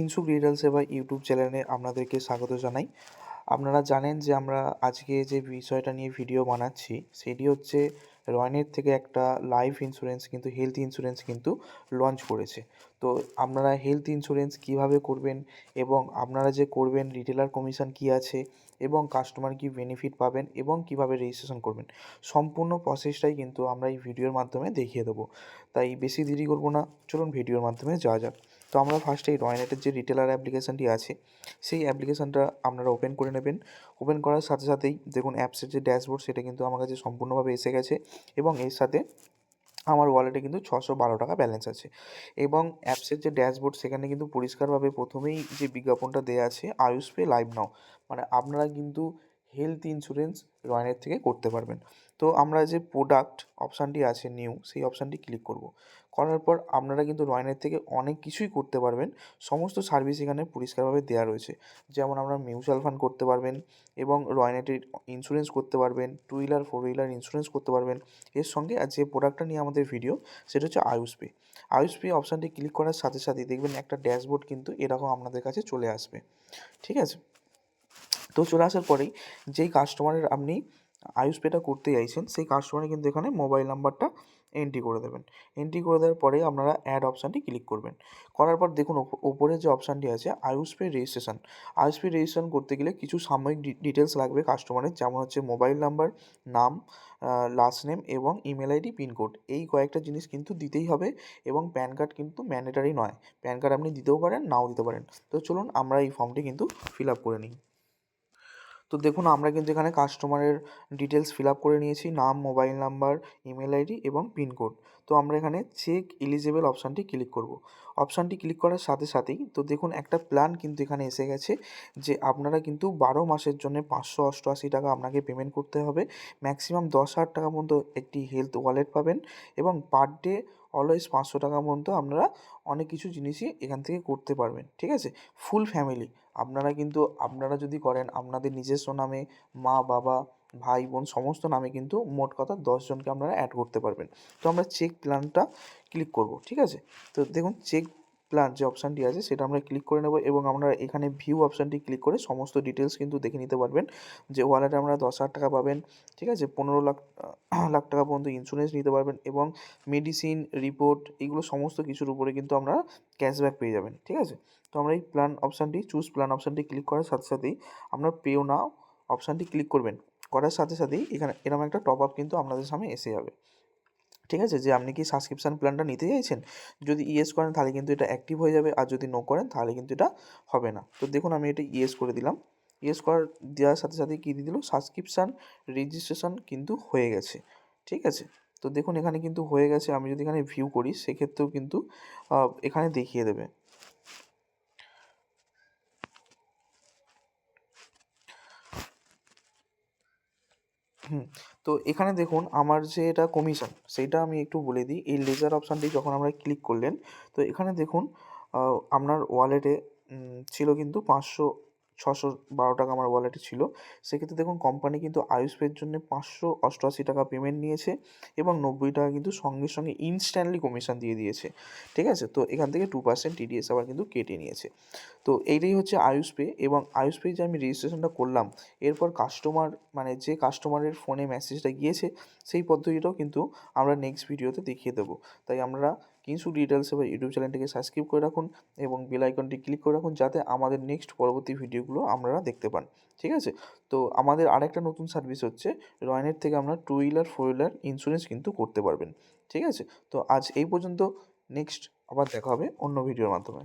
কিনসুক রিডাল সেবা ইউটিউব চ্যানেলে আপনাদেরকে স্বাগত জানাই। আপনারা জানেন যে আমরা আজকে যে বিষয়টা নিয়ে ভিডিও বানাচ্ছি, সেটি হচ্ছে রয়নের থেকে একটা লাইফ ইন্স্যুরেন্স কিন্তু হেলথ ইন্স্যুরেন্স কিন্তু লঞ্চ করেছে। তো আপনারা হেলথ ইন্স্যুরেন্স কীভাবে করবেন এবং আপনারা যে করবেন রিটেলার কমিশন কি আছে এবং কাস্টমার কি বেনিফিট পাবেন এবং কীভাবে রেজিস্ট্রেশন করবেন, সম্পূর্ণ প্রসেসটাই কিন্তু আমরা এই ভিডিওর মাধ্যমে দেখিয়ে দেবো। তাই বেশি দেরি করব না, চলুন ভিডিওর মাধ্যমে যাওয়া যাক। তো আমরা ফার্স্টে এই রয়নেটের যে রিটেলার অ্যাপ্লিকেশানটি আছে, সেই অ্যাপ্লিকেশানটা আপনারা ওপেন করে নেবেন। ওপেন করার সাথে সাথেই দেখুন অ্যাপসের যে ড্যাশবোর্ড সেটা কিন্তু আমার কাছে সম্পূর্ণভাবে এসে গেছে এবং এর সাথে আমার ওয়ালেটে কিন্তু ছশো বারো টাকা ব্যালেন্স আছে। এবং অ্যাপসের যে ড্যাশবোর্ড সেখানে কিন্তু পরিষ্কারভাবে প্রথমেই যে বিজ্ঞাপনটা দেওয়া আছে, আয়ুষ পে লাইভ নাও মানে আপনারা কিন্তু হেলথ ইন্স্যুরেন্স রয়নের থেকে করতে পারবেন। তো আমরা যে প্রোডাক্ট অপশানটি আছে নিউ সেই অপশানটি ক্লিক করব। করার পর আপনারা কিন্তু রয়নের থেকে অনেক কিছুই করতে পারবেন। সমস্ত সার্ভিস এখানে পরিষ্কারভাবে দেওয়া রয়েছে। যেমন আপনারা মিউচুয়াল ফান্ড করতে পারবেন এবং রয়নেটের ইন্স্যুরেন্স করতে পারবেন two wheeler four wheeler insurance করতে পারবেন। এর সঙ্গে আর যে প্রোডাক্টটা নিয়ে আমাদের ভিডিও সেটা হচ্ছে আয়ুষ পে আয়ুষ পে অপশানটি ক্লিক করার সাথে সাথেই দেখবেন একটা ড্যাশবোর্ড কিন্তু এরকম আপনাদের কাছে চলে আসবে। ঠিক আছে? তো চলে আসার পরেই যেই কাস্টমারের আপনি আয়ুষ পেটা করতে চাইছেন, সেই কাস্টমারে কিন্তু এখানে মোবাইল নাম্বারটা এন্ট্রি করে দেবেন। এন্ট্রি করে দেওয়ার পরে আপনারা অ্যাড অপশানটি ক্লিক করবেন। করার পর দেখুন ওপরে যে অপশানটি আছে, Ayush Pay registration Ayush Pay registration করতে গেলে কিছু সাময়িক ডিটেলস লাগবে কাস্টমারের যেমন হচ্ছে মোবাইল নাম্বার নাম লাস্ট নেম এবং ইমেল আইডি পিনকোড এই কয়েকটা জিনিস কিন্তু দিতেই হবে এবং প্যান কার্ড কিন্তু ম্যান্ডেটারি নয়। প্যান কার্ড আপনি দিতেও পারেন, নাও দিতে পারেন। তো চলুন আমরা এই ফর্মটি কিন্তু ফিল আপ করে নিই। তো দেখুন, আমরা কিন্তু এখানে কাস্টমারের ডিটেলস ফিল আপ করে নিয়েছি। নাম মোবাইল নাম্বার ইমেল আইডি এবং পিনকোড তো আমরা এখানে চেক এলিজেবল অপশানটি ক্লিক করব। অপশানটি ক্লিক করার সাথে সাথেই তো দেখুন, একটা প্ল্যান কিন্তু এখানে এসে গেছে যে আপনারা কিন্তু বারো মাসের জন্য পাঁচশো অষ্টআশি টাকা আপনাকে পেমেন্ট করতে হবে। ম্যাক্সিমাম দশ হাজার টাকা পর্যন্ত একটি হেলথ ওয়ালেট পাবেন এবং পার ডে অলওয়েজ পাঁচশো টাকা পর্যন্ত আপনারা অনেক কিছু জিনিসই এখান থেকে করতে পারবেন, ঠিক আছে? ফুল ফ্যামিলি আপনারা কিন্তু, আপনারা যদি করেন, আপনাদের নিজস্ব নামে মা, বাবা, ভাই, বোন সমস্ত নামে কিন্তু মোট কথা দশজনকে আপনারা অ্যাড করতে পারবেন। তো আমরা চেক প্ল্যানটা ক্লিক করব, ঠিক আছে? তো দেখুন চেক প্ল্যান যে অপশানটি আছে, সেটা আমরা ক্লিক করে নেব এবং আমরা এখানে ভিউ অপশানটি ক্লিক করে সমস্ত ডিটেলস কিন্তু দেখে নিতে পারবেন। যে ওয়ালেটে আমরা দশ হাজার টাকা পাবেন, ঠিক আছে? পনেরো লাখ লাখ টাকা পর্যন্ত ইন্স্যুরেন্স নিতে পারবেন এবং মেডিসিন রিপোর্ট এগুলো সমস্ত কিছুর উপরে কিন্তু আমরা ক্যাশব্যাক পেয়ে যাবেন, ঠিক আছে? তো আমরা এই প্ল্যান অপশানটি চুজ প্ল্যান অপশানটি ক্লিক করার সাথে সাথেই আপনার পেও নাও অপশানটি ক্লিক করবেন। করার সাথে সাথেই এখানে এরকম একটা টপ আপ কিন্তু আপনাদের সামনে এসে যাবে। ঠিক আছে? যে আপনি কি সাবস্ক্রিপশান প্ল্যানটা নিতে চাইছেন? যদি ইয়েস করেন তাহলে কিন্তু এটা অ্যাক্টিভ হয়ে যাবে। আর যদি নো করেন তাহলে কিন্তু এটা হবে না। তো দেখুন আমি এটা ইয়েস করে দিলাম। ইয়েস করার দেওয়ার সাথে সাথে কী দিয়ে দিল? সাবস্ক্রিপশান রেজিস্ট্রেশন কিন্তু হয়ে গেছে। ঠিক আছে? তো দেখুন এখানে কিন্তু হয়ে গেছে। আমি যদি এখানে ভিউ করি, সেক্ষেত্রেও কিন্তু এখানে দেখিয়ে দেবে। হুম, তো এখানে দেখুন আমার যে এটা কমিশন সেইটা আমি একটু বলে দিই। এই লেজার অপশানটি যখন আমরা ক্লিক করলেন, তো এখানে দেখুন আপনার ওয়ালেটে ছিল কিন্তু পাঁচশো ছশো বারো টাকা আমার ওয়ালেটে ছিল। সেক্ষেত্রে দেখুন কোম্পানি কিন্তু আয়ুষ পের জন্য পাঁচশো অষ্টআশি টাকা পেমেন্ট নিয়েছে এবং নব্বই টাকা কিন্তু সঙ্গে সঙ্গে ইনস্ট্যান্টলি কমিশন দিয়ে দিয়েছে। ঠিক আছে? তো এখান থেকে টু পার্সেন্ট টিডিএস আবার কিন্তু কেটে নিয়েছে। তো এইটাই হচ্ছে আয়ুষ পে এবং আয়ুষ পে যে আমি রেজিস্ট্রেশনটা করলাম, এরপর কাস্টমার মানে যে কাস্টমারের ফোনে মেসেজটা গিয়েছে, সেই পদ্ধতিটাও কিন্তু আমরা নেক্সট ভিডিওতে দেখিয়ে দেবো। তাই আমরা কিছু ডিটেলস এবার ইউটিউব চ্যানেলটিকে সাবস্ক্রাইব করে রাখুন এবং বেল আইকনটি ক্লিক করে রাখুন যাতে আমাদের নেক্সট পরবর্তী ভিডিওগুলো আপনারা দেখতে পান। ঠিক আছে? তো আমাদের আরেকটা নতুন সার্ভিস হচ্ছে রয়নের থেকে আমরা two wheeler four wheeler insurance কিন্তু করতে পারবেন। ঠিক আছে? তো আজ এই পর্যন্ত নেক্সট আবার দেখা হবে অন্য ভিডিওর মাধ্যমে।